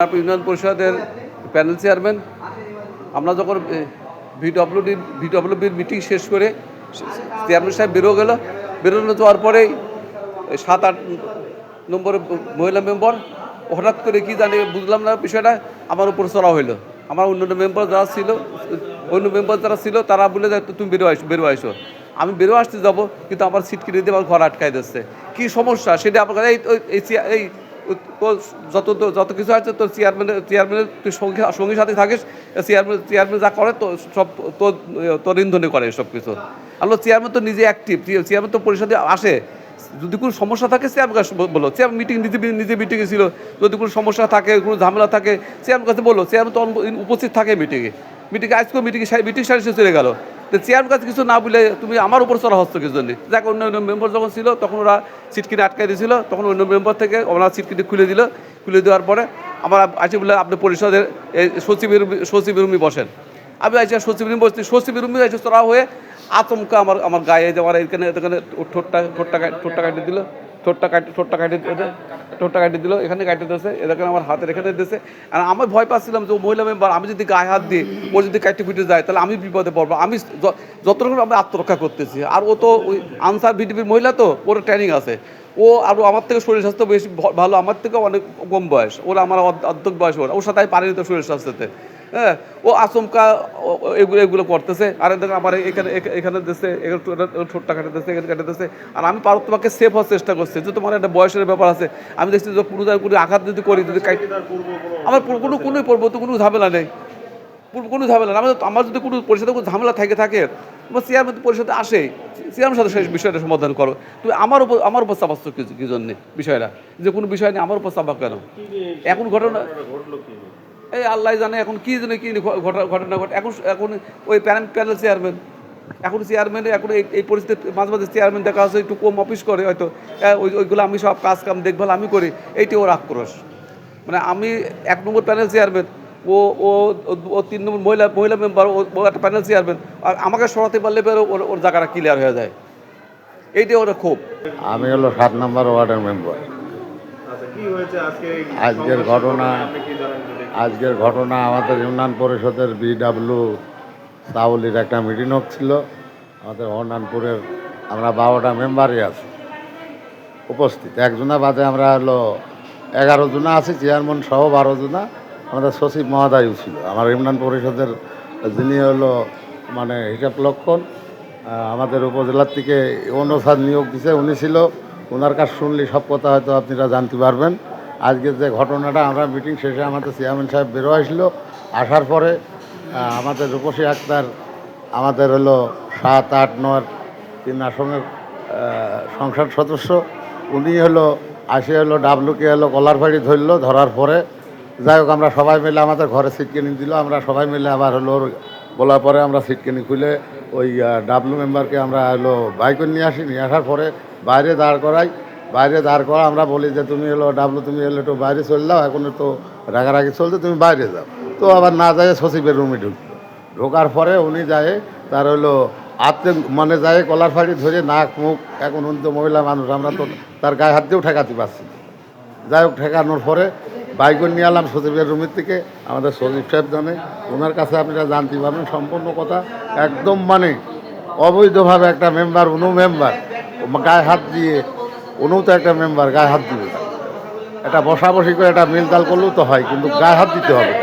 Union পরিষদের panel chairman. আমরা যখন ভিডব্লিউডি ভিডব্লিউবির মিটিং শেষ করে চেয়ারম্যান সাহেব বেরো গেল। বেরোনো যাওয়ার পরেই সাত আট নম্বর মহিলা মেম্বার, হঠাৎ করে কি জানি বুঝলাম না বিষয়টা, আমার উপর চড়া হইল। আমার অন্যান্য মেম্বার যারা ছিল, অন্য মেম্বার যারা ছিল, তারা বলে যে তুমি বেরো আসো বেরো আসো আমি বেরো আসতে যাব, কিন্তু আমার সিট কিনে দিয়ে আমার ঘর আটকাই দিচ্ছে। কী সমস্যা? সেটা আপনার এই এই যত যত কিছু আছে তোর চেয়ারম্যান চেয়ারম্যানের তুই সঙ্গী সঙ্গী সাথে থাকিস চেয়ারম্যান চেয়ারম্যান যা করে, তো সব, তোর তোর ইন্ধনে করে সব কিছু। আলো চেয়ারম্যান তো নিজে অ্যাক্টিভ চেয়ারম্যান তো পরিষদে আসে। যদি কোনো সমস্যা থাকে চেয়ারম্যান কাছে বলো। চেয়ারম্যান মিটিং নিজে নিজে মিটিংয়ে ছিল। যদি কোনো সমস্যা থাকে, কোনো ঝামেলা থাকে চেয়ারম্যান কাছে বলো। চেয়ারম্যান তো উপস্থিত থাকে মিটিংয়ে মিটিংয়ে আজকেও মিটিংয়ে মিটিং সারি চলে গেল। তো চেয়ারম্যান কাছে কিছু না বলে তুমি আমার উপর চড়া হচ্ছে কিছু জন্য যাক, অন্য অন্য মেম্বার যখন ছিল, তখন ওরা সিট কিনে আটকাই দিয়েছিল তখন অন্য মেম্বার থেকে ওনার সিট কিনে খুলে দিল। খুলে দেওয়ার পরে আমার আছে বলে, আপনি পরিষদের সচিবের সচিবের রুমে বসেন। আমি আইসি সচিবের রুমে বসছি সচিবের রুমে আইসি চড়া হয়ে আচমকা আমার আমার গায়ে যে আমার এখানে এখানে ঠোঁটটা ঠোঁটটা কাট- ঠোঁটটা কাটিয়ে দিল, ঠোঁটটা কাটি, ঠোঁটটা দিল। ঠোঁটটা কাটিয়ে দিল, এখানে কাটিয়ে দিয়েছে এদেরকে আমার হাতের এখানে দিয়েছে আর আমি ভয় পাচ্ছিলাম যে মহিলা মেম্বার আমি যদি গায়ে হাত দিই, ও যদি কাটি ফুটে যায়, তাহলে আমি বিপদে পড়ব। আমি যত যতটুকু আমি আত্মরক্ষা করতেছি। আর ও তো ওই আনসার বিডিপির মহিলা তো, ওর ট্রেনিং আছে। ও আরও আমার থেকে শরীর স্বাস্থ্য বেশি ভালো, আমার থেকে অনেক কম বয়স। ওরা আমার অর্ধ- অর্ধেক বয়স ওরা। ওর সাথে পারিনি তো শরীর স্বাস্থ্যতে। হ্যাঁ ও আচমকা এগুলো এগুলো করতেছে। আর দেখেন আমার এখানে এখানে দিচ্ছে ঠোঁটটা কাটে দিচ্ছে এখানে কাটে দিচ্ছে আর আমি পারো তোমাকে সেফ হওয়ার চেষ্টা করছি। যে তোমার একটা বয়সের ব্যাপার আছে আমি দেখছি যে পুরো কোনো আঘাত যদি করি যদি আমার পুরো- কোনো কোনো পর্ব তো কোনো ঝামেলা নেই। পুরো কোনো ঝামেলা নেই। আমার আমার যদি কোনো পরিষদে কোনো ঝামেলা থাকে থাকে আমার চেয়ারম্যান পরিষদে আসে চেয়ারম্যান সাথে সেই বিষয়টা সমাধান করো। তুমি আমার উপর আমার উপর চাপাচ্ছ কি কি জন্যে বিষয়টা? যে কোনো বিষয় নিয়ে আমার উপর চাপা কেন? এখন ঘটনা এই আল্লাহ জানে এখন কি জানে কি ঘটনা ঘটে। এখন এখন ওই প্যানেল প্যানেল চেয়ারম্যান এখন চেয়ারম্যান এখন এই এই পরিস্থিতি মাঝে মাঝে চেয়ারম্যান দেখা যাচ্ছে একটু কম অফিস করে হয়তো। হ্যাঁ, ওই ওইগুলো আমি সব কাজ কাম দেখভাল আমি করি এইটি ওর আক্রোশ। মানে আমি এক নম্বর প্যানেল চেয়ারম্যান ও ও ও- তিন নম্বর মহিলা মহিলা মেম্বার ও ও একটা প্যানেল চেয়ারম্যান। আর আমাকে সরাতে পারলে পরে ওর ওর জায়গাটা ক্লিয়ার হয়ে যায়। এইটাই ওরা খুব আমি হলো সাত নম্বর ওয়ার্ডের মেম্বার আচ্ছা কি হয়েছে আজকে এই আজকের ঘটনা আজকের ঘটনা আমাদের ইউনিয়ন পরিষদের বিডাব্লিউ সাউলির একটা মিটিং ছিল। আমাদের হরনানপুরের আমরা বারোটা মেম্বারই আছি। উপস্থিত। একজনা বাদে আমরা হলো এগারো জনা আছি চেয়ারম্যান সহ বারো জনা। আমাদের সচিব মহোদয়ও ছিল। আমার ইউনিয়ন পরিষদের যিনি হলো মানে হিসাব লক্ষণ আমাদের উপজেলার থেকে অনুসার নিয়োগ দিছে উনি ছিল ওনার কাছ শুনলে সব কথা হয়তো আপনারা জানতে পারবেন। আজকের যে ঘটনাটা, আমরা মিটিং শেষে আমাদের চেয়ারম্যান সাহেব বেরো আসলো। আসার পরে আমাদের রূপসী আক্তার, আমাদের হলো সাত, আট, নয়, তিন আসনের সংসদ সদস্য, উনি হলো, আসে হলো ডাবলুকে হলো কলার ফাড়ি ধরলো, ধরার পরে, যাই হোক, আমরা সবাই মিলে আমাদের ঘরে সিট কিনে দিল। আমরা সবাই মিলে আবার হলো বলার পরে আমরা সিট কিনে খুলে ওই ডাবলু মেম্বারকে আমরা হলো বাইক নিয়ে আসি, নিয়ে আসার পরে বাইরে দাঁড় করাই। বাইরে দাঁড় করা আমরা বলি যে, তুমি হলো ডাবলু তুমি হলো একটু বাইরে চলে যাও, এখন তো রাগারাগি চলছে, তুমি বাইরে যাও। তো আবার না যায় সচিবের রুমে ঢুকলো ঢোকার পরে উনি যায় তার হলো আত্মে মানে যায় কলার ফাড়ি ধরে নাক, মুখ, এখন উনি তো মহিলা মানুষ, আমরা তো তার গায়ে হাত দিয়েও ঠেকাতে পারছি যাই হোক, ঠেকানোর পরে বাইক নিয়ে এলাম সচিবের রুমের থেকে আমাদের সচিব সাহেব জানে, ওনার কাছে আপনারা জানতে পারবেন, সম্পূর্ণ কথা একদম মানে অবৈধভাবে একটা মেম্বার উনু মেম্বার গায়ে হাত দিয়ে, উনু তো একটা মেম্বার গায়ে হাত দিবে এটা বসাবসি করে এটা মিলতাল করলেও তো হয়, কিন্তু গায়ে হাত দিতে হবে।